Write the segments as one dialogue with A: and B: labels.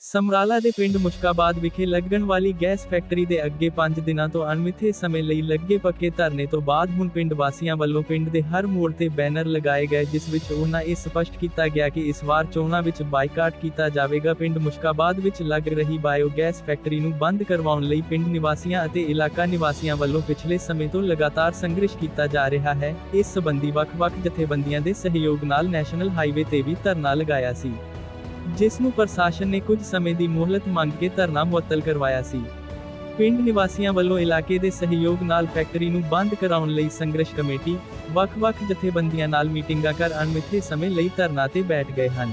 A: ਸਮਰਾਲਾ ਦੇ ਪਿੰਡ ਮੁਸ਼ਕਾਬਾਦ ਵਿਖੇ ਲੱਗਣ ਵਾਲੀ ਗੈਸ ਫੈਕਟਰੀ ਦੇ ਅੱਗੇ 5 ਦਿਨਾਂ ਤੋਂ ਅਣਮਿੱਥੇ ਸਮੇਂ ਲਈ ਲੱਗੇ ਪੱਕੇ ਧਰਨੇ ਤੋਂ ਬਾਅਦ ਹੁਣ ਪਿੰਡ ਵਾਸੀਆਂ ਵੱਲੋਂ ਪਿੰਡ ਦੇ ਹਰ ਮੋੜ ਤੇ ਬੈਨਰ ਲਗਾਏ ਗਏ, ਜਿਸ ਵਿੱਚ ਉਹਨਾਂ ਇਹ ਸਪਸ਼ਟ ਕੀਤਾ ਗਿਆ ਕਿ ਇਸ ਵਾਰ ਚੋਣਾਂ ਵਿੱਚ ਬਾਈਕਾਟ ਕੀਤਾ ਜਾਵੇਗਾ। ਪਿੰਡ ਮੁਸ਼ਕਾਬਾਦ ਵਿੱਚ ਲੱਗ ਰਹੀ ਬਾਇਓਗੈਸ ਫੈਕਟਰੀ ਨੂੰ ਬੰਦ ਕਰਵਾਉਣ ਲਈ ਪਿੰਡ ਨਿਵਾਸੀਆਂ ਅਤੇ ਇਲਾਕਾ ਨਿਵਾਸੀਆਂ ਵੱਲੋਂ ਪਿਛਲੇ ਸਮੇਂ ਤੋਂ ਲਗਾਤਾਰ ਸੰਘਰਸ਼ ਕੀਤਾ ਜਾ ਰਿਹਾ ਹੈ। ਇਸ ਸਬੰਧੀ ਵੱਖ-ਵੱਖ ਜਥੇਬੰਦੀਆਂ ਦੇ ਸਹਿਯੋਗ ਨਾਲ ਨੈਸ਼ਨਲ ਹਾਈਵੇ ਤੇ ਵੀ ਧਰਨਾ ਲਗਾਇਆ ਸੀ। ਜਿਸ ਨੂੰ ਪ੍ਰਸ਼ਾਸਨ ਨੇ ਕੁਝ ਸਮੇਂ ਦੀ ਮੋਹਲਤ ਮੰਗ ਕੇ ਧਰਨਾ ਮੁਅੱਤਲ ਕਰਵਾਇਆ ਸੀ। ਪਿੰਡ ਨਿਵਾਸੀਆਂ ਵੱਲੋਂ ਇਲਾਕੇ ਦੇ ਸਹਿਯੋਗ ਨਾਲ ਫੈਕਟਰੀ ਨੂੰ ਬੰਦ ਕਰਾਉਣ ਲਈ ਸੰਘਰਸ਼ ਕਮੇਟੀ, ਵੱਖ-ਵੱਖ ਜਥੇਬੰਦੀਆਂ ਨਾਲ ਮੀਟਿੰਗਾਂ ਕਰ ਅਣਮਿੱਥੇ ਸਮੇਂ ਲਈ ਧਰਨਾ ਤੇ ਬੈਠ ਗਏ ਹਨ।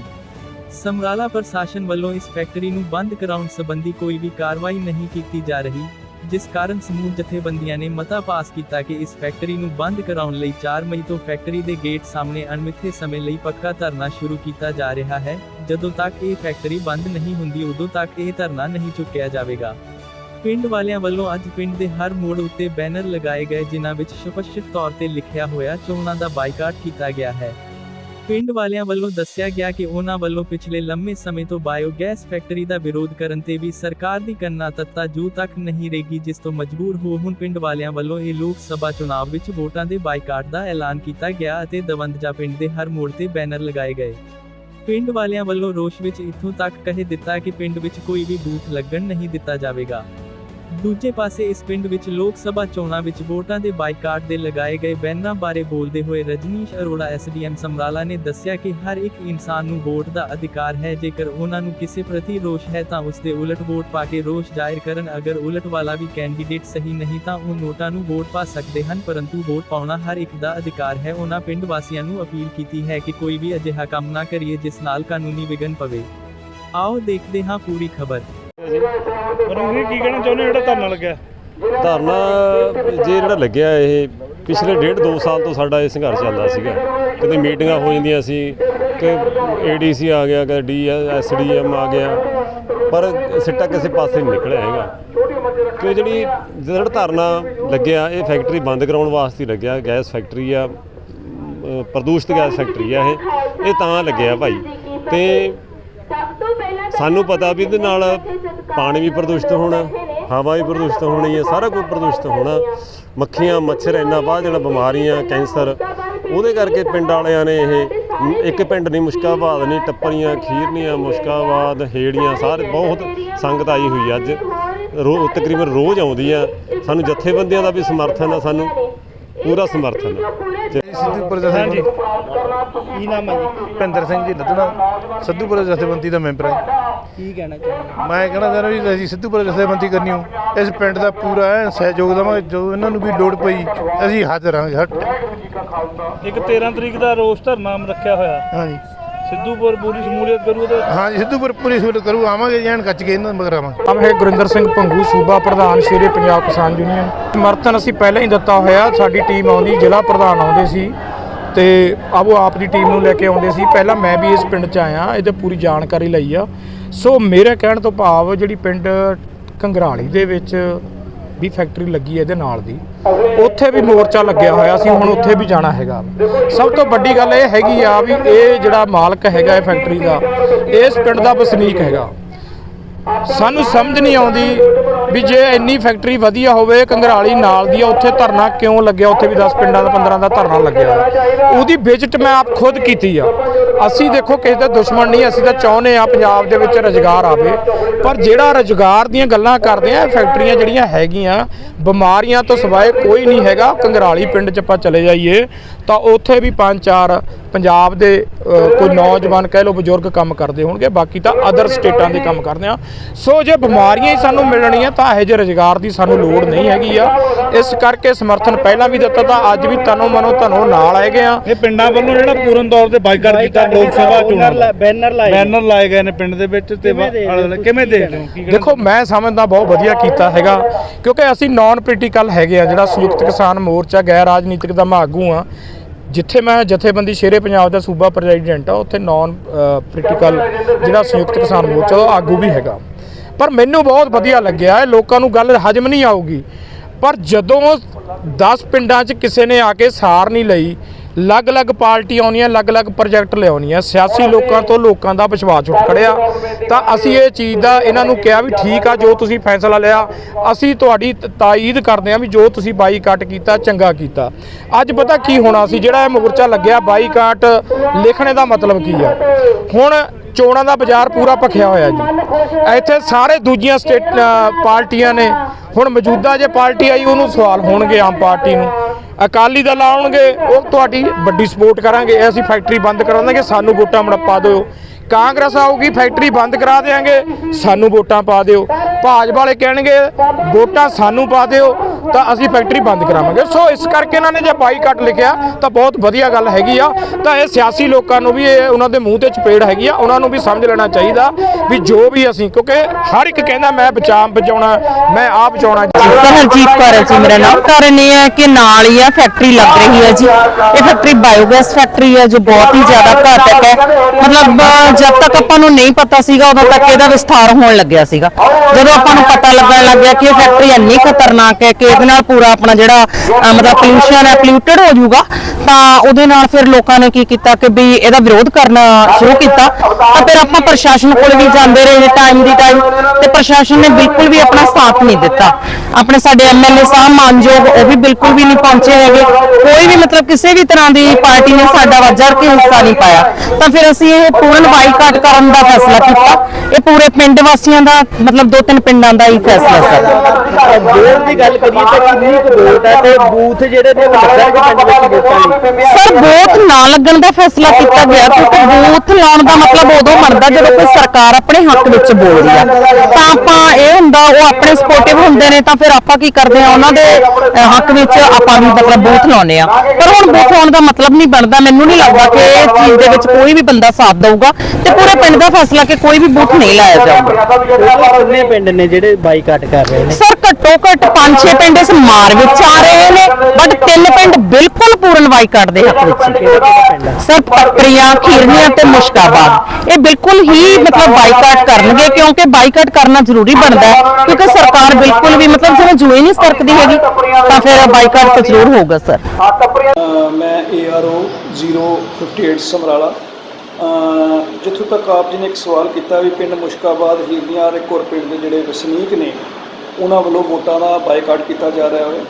A: ਸਮਰਾਲਾ ਪ੍ਰਸ਼ਾਸਨ ਵੱਲੋਂ ਇਸ ਫੈਕਟਰੀ ਨੂੰ ਬੰਦ ਕਰਾਉਣ ਸੰਬੰਧੀ ਕੋਈ ਵੀ ਕਾਰਵਾਈ ਨਹੀਂ ਕੀਤੀ ਜਾ ਰਹੀ। ਜਿਸ ਕਾਰਨ ਸਮੂਹ ਜਥੇਬੰਦੀਆਂ ਨੇ ਮਤਾ ਪਾਸ ਕੀਤਾ ਕਿ ਇਸ ਫੈਕਟਰੀ ਨੂੰ ਬੰਦ ਕਰਾਉਣ ਲਈ 4 ਮਈ ਤੋਂ ਫੈਕਟਰੀ ਦੇ ਗੇਟ ਸਾਹਮਣੇ ਅਣਮਿੱਥੇ ਸਮੇਂ ਲਈ ਪੱਕਾ ਧਰਨਾ ਸ਼ੁਰੂ ਕੀਤਾ ਜਾ ਰਿਹਾ ਹੈ। ਜਦੋਂ ਤੱਕ ਇਹ ਫੈਕਟਰੀ ਬੰਦ ਨਹੀਂ ਹੁੰਦੀ, ਉਦੋਂ ਤੱਕ ਇਹ ਧਰਨਾ ਨਹੀਂ ਚੁੱਕਿਆ ਜਾਵੇਗਾ। ਪਿੰਡ ਵਾਲਿਆਂ ਵੱਲੋਂ ਅੱਜ ਪਿੰਡ ਦੇ ਹਰ ਮੋੜ ਉੱਤੇ ਬੈਨਰ ਲਗਾਏ ਗਏ, ਜਿਨ੍ਹਾਂ ਵਿੱਚ ਸਪਸ਼ਟ ਤੌਰ ਤੇ ਲਿਖਿਆ ਹੋਇਆ ਚੋਣਾਂ ਦਾ ਬਾਈਕਾਟ ਕੀਤਾ ਗਿਆ ਹੈ। ਪਿੰਡ ਵਾਲਿਆਂ ਵੱਲੋਂ ਦੱਸਿਆ ਗਿਆ ਕਿ ਉਹਨਾਂ ਵੱਲੋਂ ਪਿਛਲੇ ਲੰਮੇ ਸਮੇਂ ਤੋਂ ਬਾਇਓਗੈਸ ਫੈਕਟਰੀ ਦਾ ਵਿਰੋਧ ਕਰਨ ਤੇ ਵੀ ਸਰਕਾਰ ਦੀ ਕੰਨਾ ਤੱਤਾ ਜੂ ਤੱਕ ਨਹੀਂ ਰਹੇਗੀ, ਜਿਸ ਤੋਂ ਮਜਬੂਰ ਹੋ ਹੁਣ ਪਿੰਡ ਵਾਲਿਆਂ ਵੱਲੋਂ ਇਹ ਲੋਕ ਸਭਾ ਚੁਣਾਵ ਵਿੱਚ ਵੋਟਾਂ ਦੇ ਬਾਈਕਾਟ ਦਾ ਐਲਾਨ ਕੀਤਾ ਗਿਆ ਅਤੇ ਦਵੰਦਜਾ ਪਿੰਡ ਦੇ ਹਰ ਮੋੜ ਤੇ ਬੈਨਰ ਲਗਾਏ ਗਏ। ਪਿੰਡ ਵਾਲਿਆਂ ਵੱਲੋਂ ਰੋਸ਼ ਵਿੱਚ ਇੱਥੋਂ ਤੱਕ ਕਹਿ ਦਿੱਤਾ ਕਿ ਪਿੰਡ ਵਿੱਚ ਕੋਈ ਵੀ ਬੂਥ ਲੱਗਣ ਨਹੀਂ ਦਿੱਤਾ ਜਾਵੇਗਾ। ਦੂਜੇ ਪਾਸੇ ਇਸ ਪਿੰਡ ਵਿੱਚ ਲੋਕ ਸਭਾ ਚੋਣਾਂ ਵਿੱਚ ਵੋਟਾਂ ਦੇ ਬਾਈਕਾਟ ਦੇ ਲਗਾਏ ਗਏ ਬੈਨਰਾਂ ਬਾਰੇ ਬੋਲਦੇ ਹੋਏ ਰਜਨੀਸ਼ ਅਰੋੜਾ ਐਸਡੀਐਮ ਸਮਰਾਲਾ ਨੇ ਦੱਸਿਆ ਕਿ ਹਰ ਇੱਕ ਇਨਸਾਨ ਨੂੰ ਵੋਟ ਦਾ ਅਧਿਕਾਰ ਹੈ। ਜੇਕਰ ਉਹਨਾਂ ਨੂੰ ਕਿਸੇ ਪ੍ਰਤੀ ਰੋਸ਼ ਹੈ ਤਾਂ ਉਸ ਦੇ ਉਲਟ ਵੋਟ ਪਾ ਕੇ ਰੋਸ਼ ਜ਼ਾਹਿਰ ਕਰਨ। ਅਗਰ ਉਲਟ ਵਾਲਾ ਵੀ ਕੈਂਡੀਡੇਟ ਸਹੀ ਨਹੀਂ ਤਾਂ ਉਹ ਨੋਟਾਂ ਨੂੰ ਵੋਟ ਪਾ ਸਕਦੇ ਹਨ, ਪਰੰਤੂ ਵੋਟ ਪਾਉਣਾ ਹਰ ਇੱਕ ਦਾ ਅਧਿਕਾਰ ਹੈ। ਉਹਨਾਂ ਪਿੰਡ ਵਾਸੀਆਂ ਨੂੰ ਅਪੀਲ ਕੀਤੀ ਹੈ ਕਿ ਕੋਈ ਵੀ ਅਜਿਹਾ ਕੰਮ ਨਾ ਕਰੀਏ, ਜਿਸ ਨਾਲ ਕਾਨੂੰਨੀ ਵਿਘਨ ਪਵੇ। ਆਓ ਦੇਖਦੇ ਹਾਂ ਪੂਰੀ ਖਬਰ।
B: ਰੋਗੀ ਕੀ ਕਹਿਣਾ ਚਾਹੁੰਦੇ ਜਿਹੜਾ ਧਰਨਾ ਲੱਗਿਆ?
C: ਧਰਨਾ ਜੇ ਜਿਹੜਾ ਲੱਗਿਆ ਇਹ ਪਿਛਲੇ ਡੇਢ ਦੋ ਸਾਲ ਤੋਂ ਸਾਡਾ ਇਹ ਸੰਘਰਸ਼ ਚੱਲਦਾ ਸੀਗਾ। ਕਦੇ ਮੀਟਿੰਗਾਂ ਹੋ ਜਾਂਦੀਆਂ ਸੀ, ਕਿ ਏਡੀਸੀ ਆ ਗਿਆ, ਕਦੇ ਡੀ ਐਸਡੀਐਮ ਆ ਗਿਆ, ਪਰ ਸਿੱਟਾ ਕਿਸੇ ਪਾਸੇ ਨਹੀਂ ਨਿਕਲਿਆ ਹੈਗਾ। ਕਿ ਜਿਹੜੀ ਜਿਹੜਾ ਧਰਨਾ ਲੱਗਿਆ, ਇਹ ਫੈਕਟਰੀ ਬੰਦ ਕਰਾਉਣ ਵਾਸਤੇ ਲੱਗਿਆ, ਗੈਸ ਫੈਕਟਰੀ ਆ ਪ੍ਰਦੂਸ਼ਿਤ ਗੈਸ ਫੈਕਟਰੀ ਆ ਇਹ ਇਹ ਤਾਂ ਲੱਗਿਆ ਭਾਈ। ਤੇ ਸਾਨੂੰ ਪਤਾ ਵੀ ਇਹਦੇ ਨਾਲ ਪਾਣੀ ਵੀ ਪ੍ਰਦੂਸ਼ਿਤ ਹੋਣਾ, ਹਵਾ ਵੀ ਪ੍ਰਦੂਸ਼ਿਤ ਹੋਣੀ ਹੈ, ਸਾਰਾ ਕੁਝ ਪ੍ਰਦੂਸ਼ਿਤ ਹੋਣਾ। ਮੱਖੀਆਂ, ਮੱਛਰ ਇੰਨਾ ਬਾਅਦ ਜਿਹੜਾ ਬਿਮਾਰੀਆਂ, ਕੈਂਸਰ। ਉਹਦੇ ਕਰਕੇ ਪਿੰਡ ਵਾਲਿਆਂ ਨੇ ਇਹ ਇੱਕ ਪਿੰਡ ਨਹੀਂ, ਮੁਸ਼ਕਾਬਾਦ ਨਹੀਂ, ਟੱਪਰੀਆਂ, ਖੀਰਨੀਆਂ, ਮੁਸ਼ਕਾਬਾਦ, ਹੇੜੀਆਂ, ਸਾਰੇ ਬਹੁਤ ਸੰਗਤ ਆਈ ਹੋਈ ਅੱਜ। ਰੋ, ਤਕਰੀਬਨ ਰੋਜ਼ ਆਉਂਦੀ ਆ। ਸਾਨੂੰ ਜਥੇਬੰਦੀਆਂ ਦਾ ਵੀ ਸਮਰਥਨ ਆ ਸਾਨੂੰ। ਪੂਰਾ ਸਮਰਥਨ ਤੇ
D: ਸਿੱਧੂਪੁਰ ਜਥੇਬੰਦੀ
B: ਕੀ ਨਾਮ ਹੈ ਜੀ?
D: ਭਿੰਦਰ ਸਿੰਘ ਜੀ ਲੱਦਣਾ। ਸਿੱਧੂਪੁਰ ਜਥੇਬੰਦੀ ਦਾ ਮੈਂਬਰ ਹਾਂ।
B: ਕੀ ਕਹਿਣਾ ਚਾਹੁੰਦੇ
D: ਮੈਂ ਕਹਿਣਾ ਚਾਹੁੰਦਾ ਵੀ ਅਸੀਂ ਸਿੱਧੂਪੁਰ ਜਥੇਬੰਦੀ ਕਰਨੀ ਹੋ। ਇਸ ਪਿੰਡ ਦਾ ਪੂਰਾ ਸਹਿਯੋਗ ਦੇਵਾਂਗੇ। ਜੋ ਇਹਨਾਂ ਨੂੰ ਵੀ ਲੋੜ ਪਈ ਅਸੀਂ ਹਾਜ਼ਰ ਹਾਂ ਹਟ।
B: ਇੱਕ 13 ਤਰੀਕ ਦਾ ਰੋਸ ਧਰਨਾ ਰੱਖਿਆ ਹੋਇਆ।
D: ਹਾਂਜੀ।
B: ਸਿੱਧੂਪੁਰ ਪੂਰੀ ਸ਼ਮੂਲੀਅਤ ਕਰੂ ਉਹਦੇ
D: ਹਾਂਜੀ ਸਿੱਧੂਪੁਰ ਪੂਰੀ ਸਹੂਲਤ ਕਰੂ ਆਵਾਂਗੇ ਜੈਨ ਕੱਚ ਕੇ ਇਹਨਾਂ ਮਗਰ ਆਵਾਂਗੇ।
E: ਨਾਮ ਹੈ ਗੁਰਿੰਦਰ ਸਿੰਘ ਭੰਗੂ ਸੂਬਾ ਪ੍ਰਧਾਨ ਸ਼ੇਰੇ ਪੰਜਾਬ ਕਿਸਾਨ ਯੂਨੀਅਨ। ਸਮਰਥਨ ਅਸੀਂ ਪਹਿਲਾਂ ਹੀ ਦਿੱਤਾ ਹੋਇਆ ਸਾਡੀ ਟੀਮ ਆਉਂਦੀ ਜ਼ਿਲ੍ਹਾ ਪ੍ਰਧਾਨ ਆਉਂਦੇ ਸੀ। ਤੇ ਆਪ ਉਹ ਆਪ ਦੀ ਟੀਮ ਨੂੰ ਲੈ ਕੇ ਆਉਂਦੇ ਸੀ। ਪਹਿਲਾਂ ਮੈਂ ਵੀ ਇਸ ਪਿੰਡ 'ਚ ਆਇਆ ਇਹਦੇ ਪੂਰੀ ਜਾਣਕਾਰੀ ਲਈ ਆ। ਸੋ ਮੇਰੇ ਕਹਿਣ ਤੋਂ ਭਾਵ ਜਿਹੜੀ ਪਿੰਡ ਕੰਗਰਾਲੀ ਦੇ ਵਿੱਚ ਵੀ ਫੈਕਟਰੀ ਲੱਗੀ ਹੈ ਇਹਦੇ ਨਾਲ ਦੀ। ਉੱਥੇ ਵੀ ਮੋਰਚਾ ਲੱਗਿਆ ਹੋਇਆ ਸੀ, ਹੁਣ ਉੱਥੇ ਵੀ ਜਾਣਾ ਹੈਗਾ। ਸਭ ਤੋਂ ਵੱਡੀ ਗੱਲ ਇਹ ਹੈਗੀ ਆ ਵੀ ਇਹ ਜਿਹੜਾ ਮਾਲਕ ਹੈਗਾ ਇਹ ਫੈਕਟਰੀ ਦਾ, ਇਸ ਪਿੰਡ ਦਾ ਵਸਨੀਕ ਹੈਗਾ। ਸਾਨੂੰ ਸਮਝ ਨਹੀਂ ਆਉਂਦੀ ਵੀ ਜੇ ਇੰਨੀ ਫੈਕਟਰੀ ਵਧੀਆ ਹੋਵੇ, ਕੰਗਰਾਲੀ ਨਾਲ ਦੀ ਆ, ਉੱਥੇ ਧਰਨਾ ਕਿਉਂ ਲੱਗਿਆ? ਉੱਥੇ ਵੀ 10 ਪਿੰਡਾਂ ਦਾ 15 ਦਾ ਧਰਨਾ ਲੱਗਿਆ। ਉਹਦੀ ਵਿਜ਼ਿਟ ਮੈਂ ਆਪ ਖੁਦ ਕੀਤੀ ਆ। ਅਸੀਂ ਦੇਖੋ, ਕਿਸੇ ਦਾ ਦੁਸ਼ਮਣ ਨਹੀਂ, ਅਸੀਂ ਤਾਂ ਚਾਹੁੰਦੇ ਆ ਪੰਜਾਬ ਦੇ ਵਿੱਚ ਰੁਜ਼ਗਾਰ ਆਵੇ। ਪਰ ਜਿਹੜਾ ਰੁਜ਼ਗਾਰ ਦੀਆਂ ਗੱਲਾਂ ਕਰਦੇ ਆ ਫੈਕਟਰੀਆਂ ਜਿਹੜੀਆਂ ਹੈਗੀਆਂ, ਬਿਮਾਰੀਆਂ ਤੋਂ ਸਿਵਾਏ ਕੋਈ ਨਹੀਂ ਹੈਗਾ। ਕੰਗਰਾਲੀ ਪਿੰਡ 'ਚ ਆਪਾਂ ਚਲੇ ਜਾਈਏ, ਤਾਂ ਉੱਥੇ ਵੀ ਪੰਜ, ਚਾਰ ਪੰਜਾਬ ਦੇ ਕੋਈ ਨੌਜਵਾਨ ਕਹਿ ਲਓ, ਬਜ਼ੁਰਗ ਕੰਮ ਕਰਦੇ ਹੋਣਗੇ। ਬਾਕੀ ਤਾਂ ਅਦਰ ਸਟੇਟਾਂ ਦੇ ਕੰਮ ਕਰਦੇ ਆ। ਸੋ ਜੇ ਬਿਮਾਰੀਆਂ ਹੀ ਸਾਨੂੰ ਮਿਲਣੀਆਂ ਤਾਂ ਇਹੋ ਜਿਹੇ ਰੁਜ਼ਗਾਰ ਦੀ ਸਾਨੂੰ ਲੋੜ ਨਹੀਂ ਹੈਗੀ ਆ। ਇਸ ਕਰਕੇ ਸਮਰਥਨ ਪਹਿਲਾਂ ਵੀ ਦਿੱਤਾ ਤਾਂ ਅੱਜ ਵੀ ਤਨੋ ਮਨੋ ਧਨੋ ਨਾਲ ਹੈਗੇ ਆ।
B: ਇਹ ਪਿੰਡਾਂ ਵੱਲੋਂ ਜਿਹੜਾ ਪੂਰਨ ਤੌਰ ਤੇ ਬਾਈਕਾਟ ਕੀਤਾ ਲੋਕ ਸਭਾ ਚੋਣਾਂ ਬੈਨਰ ਲਾਏ। ਬੈਨਰ ਲਾਏ ਗਏ ਨੇ ਪਿੰਡ ਦੇ ਵਿੱਚ ਤੇ। ਕਿਵੇਂ ਦੇਖਦੇ ਹੋ?
E: ਦੇਖੋ ਮੈਂ ਸਮਝਦਾ ਬਹੁਤ ਵਧੀਆ ਕੀਤਾ ਹੈਗਾ ਕਿਉਂਕਿ ਅਸੀਂ ਨਾਨ ਪੋਲੀਟੀਕਲ ਹੈਗੇ ਆ ਜਿਹੜਾ ਸੰਯੁਕਤ ਕਿਸਾਨ ਮੋਰਚਾ ਗੈਰ ਰਾਜਨੀਤਿਕ ਦਾ ਮੈਂ ਆਗੂ ਆ। ਜਿੱਥੇ ਮੈਂ ਜਥੇਬੰਦੀ ਸ਼ੇਰੇ ਪੰਜਾਬ ਦਾ ਸੂਬਾ ਪ੍ਰੈਜ਼ੀਡੈਂਟ ਆ ਉੱਥੇ ਨਾਨ ਪੋਲੀਟੀਕਲ ਜਿਹੜਾ ਸੰਯੁਕਤ ਕਿਸਾਨ ਮੋਰਚਾ ਦਾ ਆਗੂ ਵੀ ਹੈਗਾ। ਪਰ ਮੈਨੂੰ ਬਹੁਤ ਵਧੀਆ ਲੱਗਿਆ, ਇਹ ਲੋਕਾਂ ਨੂੰ ਗੱਲ ਹਜਮ ਨਹੀਂ ਆਊਗੀ। ਪਰ ਜਦੋਂ 10 ਪਿੰਡਾਂ 'ਚ ਕਿਸੇ ਨੇ ਆ ਕੇ ਸਾਰ ਨਹੀਂ ਲਈ, ਅਲੱਗ-ਅਲੱਗ ਪਾਰਟੀ ਆਉਣੀਆਂ ਅਲੱਗ-ਅਲੱਗ ਪ੍ਰੋਜੈਕਟ ਲਿਆਉਣੀਆਂ ਸਿਆਸੀ ਲੋਕਾਂ ਤੋਂ ਲੋਕਾਂ ਦਾ ਵਿਸ਼ਵਾਸ ਉੱਠ ਖੜਿਆ। ਤਾਂ ਅਸੀਂ ਇਹ ਚੀਜ਼ ਦਾ ਇਹਨਾਂ ਨੂੰ ਕਿਹਾ ਵੀ ਠੀਕ ਆ, ਜੋ ਤੁਸੀਂ ਫੈਸਲਾ ਲਿਆ, ਅਸੀਂ ਤੁਹਾਡੀ ਤ- ਤਾਈਦ ਕਰਦੇ ਹਾਂ ਵੀ ਜੋ ਤੁਸੀਂ ਬਾਈਕਾਟ ਕੀਤਾ, ਚੰਗਾ ਕੀਤਾ। ਅੱਜ ਪਤਾ ਕੀ ਹੋਣਾ ਸੀ, ਜਿਹੜਾ ਇਹ ਮੋਰਚਾ ਲੱਗਿਆ, ਬਾਈਕਾਟ ਲਿਖਣੇ ਦਾ ਮਤਲਬ ਕੀ ਆ? ਹੁਣ ਚੋਣਾਂ ਦਾ ਬਾਜ਼ਾਰ ਪੂਰਾ ਭਖਿਆ ਹੋਇਆ ਜੀ। ਇੱਥੇ ਸਾਰੇ ਦੂਜੀਆਂ ਸਟੇਟ ਪਾਰਟੀਆਂ ਨੇ। ਹੁਣ ਮੌਜੂਦਾ ਜੇ ਪਾਰਟੀ ਆਈ ਉਹਨੂੰ ਸਵਾਲ ਹੋਣਗੇ ਆਮ ਪਾਰਟੀ ਨੂੰ। ਅਕਾਲੀ ਦਲ ਆਉਣਗੇ ਉਹ ਤੁਹਾਡੀ ਵੱਡੀ ਸਪੋਰਟ ਕਰਾਂਗੇ। ਅਸੀਂ ਫੈਕਟਰੀ ਬੰਦ ਕਰਾਵਾਂਗੇ ਸਾਨੂੰ ਵੋਟਾਂ ਮੜਪਾ ਦਿਓ। ਕਾਂਗਰਸ ਆਊਗੀ ਫੈਕਟਰੀ ਬੰਦ ਕਰਾ ਦੇਾਂਗੇ ਸਾਨੂੰ ਵੋਟਾਂ ਪਾ ਦਿਓ। ਭਾਜਪਾ ਵਾਲੇ ਕਹਿਣਗੇ ਵੋਟਾਂ ਸਾਨੂੰ ਪਾ ਦਿਓ। ਤਾਂ ਅਸੀਂ ਫੈਕਟਰੀ ਬੰਦ ਕਰਾਵਾਂਗੇ। ਸੋ ਇਸ ਕਰਕੇ ਇਹਨਾਂ ਨੇ ਜੇ ਬਾਈਕਾਟ ਲਿਖਿਆ, ਤਾਂ ਬਹੁਤ ਵਧੀਆ ਗੱਲ ਹੈਗੀ ਆ। ਤਾਂ ਇਹ ਸਿਆਸੀ ਲੋਕਾਂ ਨੂੰ ਵੀ ਇਹ ਉਹਨਾਂ ਦੇ ਮੂੰਹ ਤੇ ਚਪੇੜ ਹੈਗੀ ਆ। ਉਹਨਾਂ ਨੂੰ ਵੀ ਸਮਝ ਲੈਣਾ ਚਾਹੀਦਾ ਵੀ ਜੋ ਵੀ ਅਸੀਂ, ਕਿਉਂਕਿ ਹਰ ਇੱਕ ਕਹਿੰਦਾ ਮੈਂ ਬਚਾਅ ਬਚਾਉਣਾ, ਮੈਂ ਆਪ ਬਚਾਉਣਾ।
F: ਹਰਜੀਤ ਕੌਰ ਹੈ ਜੀ ਮੇਰਾ ਨਾਮ। ਕਾਰਨ ਇਹ ਹੈ ਕਿ ਨਾਲ ਹੀ ਆ ਫੈਕਟਰੀ ਲੱਗ ਰਹੀ ਹੈ ਜੀ। ਇਹ ਫੈਕਟਰੀ ਬਾਇਓਗੈਸ ਫੈਕਟਰੀ ਹੈ ਜੋ ਬਹੁਤ ਹੀ ਜ਼ਿਆਦਾ ਘਾਤਕ ਹੈ। ਮਤਲਬ, ਜਦ ਤੱਕ ਆਪਾਂ ਨੂੰ ਨਹੀਂ ਪਤਾ ਸੀਗਾ, ਉਦੋਂ ਤੱਕ ਇਹਦਾ ਵਿਸਥਾਰ ਹੋਣ ਲੱਗਿਆ ਸੀਗਾ। ਜਦੋਂ ਆਪਾਂ ਨੂੰ ਪਤਾ ਲੱਗਣ ਲੱਗ ਗਿਆ ਕਿ ਇਹ ਫੈਕਟਰੀ ਇੰਨੀ ਖਤਰਨਾਕ ਹੈ ਕਿ ਇਹਦੇ ਨਾਲ ਪੂਰਾ ਆਪਣਾ ਜਿਹੜਾ ਅ, ਮਤਲਬ ਪੋਲੂਸ਼ਨ ਹੈ ਪੋਲਿਊਟਡ ਹੋ ਜਾਊਗਾ। ਤਾਂ ਉਹਦੇ ਨਾਲ ਫਿਰ ਲੋਕਾਂ ਨੇ ਕੀ ਕੀਤਾ ਕਿ ਵੀ ਇਹਦਾ ਵਿਰੋਧ ਕਰਨਾ ਸ਼ੁਰੂ ਕੀਤਾ। ਤਾਂ ਫਿਰ ਆਪਾਂ ਪ੍ਰਸ਼ਾਸਨ ਕੋਲ ਵੀ ਜਾਂਦੇ ਰਹੇ ਟਾਈਮ ਦੀ ਟਾਈਮ ਤੇ ਪ੍ਰਸ਼ਾਸਨ ਨੇ ਬਿਲਕੁਲ ਵੀ ਆਪਣਾ ਸਾਥ ਨਹੀਂ ਦਿੱਤਾ। ਆਪਣੇ ਸਾਡੇ ਐਮਐਲਏ ਸਾਹਿਬ ਮਾਨਯੋਗ ਉਹ ਵੀ ਬਿਲਕੁਲ ਵੀ ਨਹੀਂ ਪਹੁੰਚੇ ਹੈਗੇ। ਕੋਈ ਵੀ ਮਤਲਬ ਕਿਸੇ ਵੀ ਤਰ੍ਹਾਂ ਦੀ ਪਾਰਟੀ ਨੇ ਸਾਡਾ ਵੱਜੜ ਕੇ ਹਿੱਸਾ ਨਹੀਂ ਪਾਇਆ। ਤਾਂ ਫਿਰ ਅਸੀਂ ਇਹ ਪੂਰਨ ਬਾਈਕਾਟ ਕਰਨ ਦਾ ਫੈਸਲਾ ਕੀਤਾ। ਇਹ ਪੂਰੇ ਪਿੰਡ ਵਾਸੀਆਂ ਦਾ ਮਤਲਬ ਦੋ ਤਿੰਨ ਪਿੰਡਾਂ ਦਾ ਹੀ ਫੈਸਲਾ ਸੀ।
G: ਵੋਟ ਦੀ ਗੱਲ ਕਰੀਏ ਤਾਂ ਕਿੰਨੀ ਕੁ ਵੋਟ ਹੈ ਤੇ ਬੂਥ ਜਿਹੜੇ ਨੇ ਉਹ ਲੱਗਣਗੇ ਪਿੰਡ ਵਿੱਚ ਵੋਟਾਂ ਲਈ
F: ਸਰ ਬੂਥ ਨਾ ਲੱਗਣ ਦਾ ਫੈਸਲਾ ਕੀਤਾ ਗਿਆ ਕਿਉਂਕਿ ਬੂਥ ਲਾਉਣ ਦਾ ਮਤਲਬ ਉਦੋਂ ਬਣਦਾ ਜਦੋਂ ਕੋਈ ਸਰਕਾਰ ਆਪਣੇ ਹੱਕ ਵਿੱਚ ਬੋਲਦੀ ਆ। ਤਾਂ ਆਪਾਂ ਇਹ ਹੁੰਦਾ ਉਹ ਆਪਣੇ ਸਪੋਰਟਿਵ ਹੁੰਦੇ ਨੇ ਤਾਂ ਫਿਰ ਆਪਾਂ ਕੀ ਕਰਦੇ ਆ ਉਹਨਾਂ ਦੇ ਅ, ਹੱਕ ਵਿੱਚ ਆਪਾਂ ਵੀ ਮਤਲਬ ਬੂਥ ਲਾਉਨੇ ਆ। ਪਰ ਹੁਣ ਬੂਥ ਲਾਉਣ ਦਾ ਮਤਲਬ ਨਹੀਂ ਬਣਦਾ। ਮੈਨੂੰ ਨਹੀਂ ਲੱਗਦਾ ਕਿ ਇਹ ਚੀਜ਼ ਦੇ ਵਿੱਚ ਕੋਈ ਵੀ ਬੰਦਾ ਸਾਥ ਦਊਗਾ ਤੇ ਪੂਰੇ ਪਿੰਡ ਦਾ ਫੈਸਲਾ ਕਿ ਕੋਈ ਵੀ ਬੂਥ ਨਹੀਂ ਲਾਇਆ ਜਾਊਗਾ।
G: ਟੋਟਲ ਕਿੰਨੇ ਪਿੰਡ ਨੇ ਜਿਹੜੇ ਬਾਈਕਾਟ ਕਰ ਰਹੇ ਨੇ?
F: ਸਰ ਘੱਟੋ ਘੱਟ 5-6 ਪਿੰਡ ਇਸ ਮਾਰ ਵਿੱਚ ਆ ਰਹੇ ਨੇ ਬਟ ਤਿੰਨ ਪਿੰਡ ਬਿਲਕੁਲ ਪੂਰਨ ਬਾਈਕਾਟ ਦੇ ਹੱਕ ਵਿੱਚ। ਨੇ
G: ਕਿਹੜੇ ਕਿਹੜੇ ਪਿੰਡ ਆ?
F: ਸਰ ਪੱਕਰੀਆਂ ਖੀਰਨੀਆਂ ਤੇ ਮੁਸ਼ਕਾਬਾਦ ਇਹ ਬਿਲਕੁਲ ਹੀ ਮਤਲਬ ਬਾਈਕਾਟ ਕਰਨਗੇ ਕਿਉਂਕਿ ਬਾਈਕਾਟ ਕਰਨਾ ਜ਼ਰੂਰੀ ਬਣਦਾ ਹੈ ਕਿਉਂਕਿ ਸਰਕਾਰ ਬਿਲਕੁਲ ਵੀ ਮਤਲਬ ਜਿਵੇਂ ਜੂਏ ਨਹੀਂ ਸਰਕਦੀ ਹੈਗੀ ਤਾਂ ਫਿਰ ਬਾਈਕਾਟ ਤਾਂ ਜ਼ਰੂਰ ਹੋਊਗਾ ਸਰ।
H: ਅ, ਮੈਂ ARO 058 ਸਮਰਾਲਾ। ਅ, ਜਿੱਥੋਂ ਤੱਕ ਆਪ ਜੀ ਨੇ ਇੱਕ ਸਵਾਲ ਕੀਤਾ ਵੀ ਪਿੰਡ ਮੁਸ਼ਕਾਬਾਦ ਹੀਰਨੀਆਂ ਔਰ ਇੱਕ ਹੋਰ ਪਿੰਡ ਦੇ ਜਿਹੜੇ ਵਸਨੀਕ ਨੇ ਉਹਨਾਂ ਵੱਲੋਂ ਵੋਟਾਂ ਦਾ ਬਾਈਕਾਟ ਕੀਤਾ ਜਾ ਰਿਹਾ ਹੈ।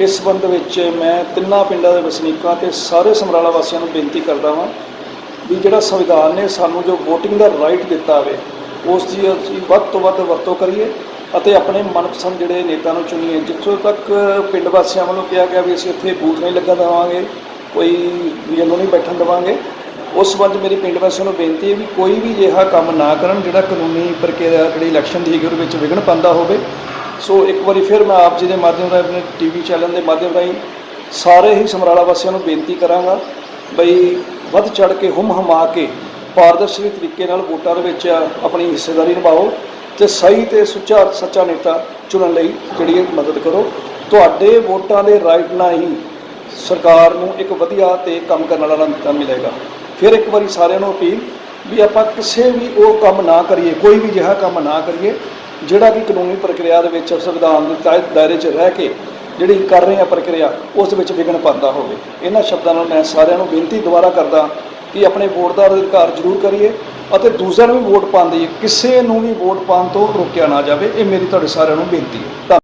H: ਇਸ ਸੰਬੰਧ ਵਿੱਚ ਮੈਂ ਤਿੰਨਾਂ ਪਿੰਡਾਂ ਦੇ ਵਸਨੀਕਾਂ ਤੇ ਸਾਰੇ ਸਮਰਾਲਾ ਵਾਸੀਆਂ ਨੂੰ ਬੇਨਤੀ ਕਰਦਾ ਹਾਂ ਵੀ ਜਿਹੜਾ ਸੰਵਿਧਾਨ ਨੇ ਸਾਨੂੰ ਜੋ VOTING ਦਾ ਰਾਈਟ ਦਿੱਤਾ ਹੋਵੇ ਉਸ ਦੀ ਅਸੀਂ ਵੱਧ ਤੋਂ ਵੱਧ ਵਰਤੋਂ ਕਰੀਏ ਅਤੇ ਆਪਣੇ ਮਨਪਸੰਦ ਜਿਹੜੇ ਨੇਤਾ ਨੂੰ ਚੁਣੀਏ। ਜਿੱਥੋਂ ਤੱਕ ਪਿੰਡ ਵਾਸੀਆਂ ਵੱਲੋਂ ਕਿਹਾ ਗਿਆ ਵੀ ਅਸੀਂ ਇੱਥੇ ਬੂਥ ਨਹੀਂ ਲੱਗਣ ਦੇਵਾਂਗੇ, ਕੋਈ ਯੈਲੋ ਨਹੀਂ ਬੈਠਣ ਦੇਵਾਂਗੇ, ਉਸ ਸੰਬੰਧ ਮੇਰੀ ਪਿੰਡ ਵਾਸੀਆਂ ਨੂੰ ਬੇਨਤੀ ਹੈ ਵੀ ਕੋਈ ਵੀ ਅਜਿਹਾ ਕੰਮ ਨਾ ਕਰਨ ਜਿਹੜਾ ਕਾਨੂੰਨੀ ਪ੍ਰਕਿਰਿਆ ਜਿਹੜੀ ਇਲੈਕਸ਼ਨ ਦੀ ਹੈਗੀ, ਉਹਦੇ ਵਿੱਚ ਵਿਘਨ ਪਾਉਂਦਾ ਹੋਵੇ। ਸੋ ਇੱਕ ਵਾਰੀ ਫਿਰ ਮੈਂ ਆਪ ਜੀ ਦੇ ਮਾਧਿਅਮ ਰਾਹੀਂ, ਆਪਣੇ ਟੀਵੀ ਚੈਨਲ ਦੇ ਮਾਧਿਅਮ ਰਾਹੀਂ ਸਾਰੇ ਹੀ ਸਮਰਾਲਾ ਵਾਸੀਆਂ ਨੂੰ ਬੇਨਤੀ ਕਰਾਂਗਾ ਬਈ ਵੱਧ ਚੜ ਕੇ ਹੁਮ ਹਮਾ ਕੇ ਪਾਰਦਰਸ਼ੀ ਤਰੀਕੇ ਨਾਲ ਵੋਟਾਂ ਦੇ ਵਿੱਚ ਆਪਣੀ ਹਿੱਸੇਦਾਰੀ ਨਿਭਾਓ ਤੇ ਸਹੀ ਤੇ ਸੁੱਚਾ, ਸੱਚਾ ਨੇਤਾ ਚੁਣਨ ਲਈ ਜਿਹੜੀ ਇਹ ਮਦਦ ਕਰੋ। ਤੁਹਾਡੇ ਵੋਟਾਂ ਦੇ ਰਾਈਟ ਨਾਲ ਹੀ ਸਰਕਾਰ ਨੂੰ ਇੱਕ ਵਧੀਆ ਤੇ ਕੰਮ ਕਰਨ ਵਾਲਾ ਨੇਤਾ ਮਿਲੇਗਾ। ਫਿਰ ਇੱਕ ਵਾਰੀ ਸਾਰਿਆਂ ਨੂੰ ਅਪੀਲ ਵੀ ਆਪਾਂ ਕਿਸੇ ਵੀ ਉਹ ਕੰਮ ਨਾ ਕਰੀਏ, ਕੋਈ ਵੀ ਅਜਿਹਾ ਕੰਮ ਨਾ ਕਰੀਏ ਜਿਹੜਾ ਕਿ ਕਾਨੂੰਨੀ ਪ੍ਰਕਿਰਿਆ ਦੇ ਵਿੱਚ ਸੰਵਿਧਾਨ ਦੇ ਤਹਿਤ ਦਾਇਰੇ 'ਚ ਰਹਿ ਕੇ ਜਿਹੜੀ ਕਰ ਰਹੇ ਆ ਪ੍ਰਕਿਰਿਆ, ਉਸ ਦੇ ਵਿੱਚ ਵਿਘਨ ਪਾਉਂਦਾ ਹੋਵੇ। ਇਹਨਾਂ ਸ਼ਬਦਾਂ ਨਾਲ ਮੈਂ ਸਾਰਿਆਂ ਨੂੰ ਬੇਨਤੀ ਦੁਬਾਰਾ ਕਰਦਾ ਕਿ ਆਪਣੇ ਵੋਟ ਦਾ ਅਧਿਕਾਰ ਜ਼ਰੂਰ ਕਰੀਏ ਅਤੇ ਦੂਸਰਿਆਂ ਨੂੰ ਵੀ ਵੋਟ ਪਾਉਣ ਦੀ, ਕਿਸੇ ਨੂੰ ਵੀ ਵੋਟ ਪਾਉਣ ਤੋਂ ਰੋਕਿਆ ਨਾ ਜਾਵੇ। ਇਹ ਮੇਰੀ ਤੁਹਾਡੇ ਸਾਰਿਆਂ ਨੂੰ ਬੇਨਤੀ ਹੈ। ਧੰਨ-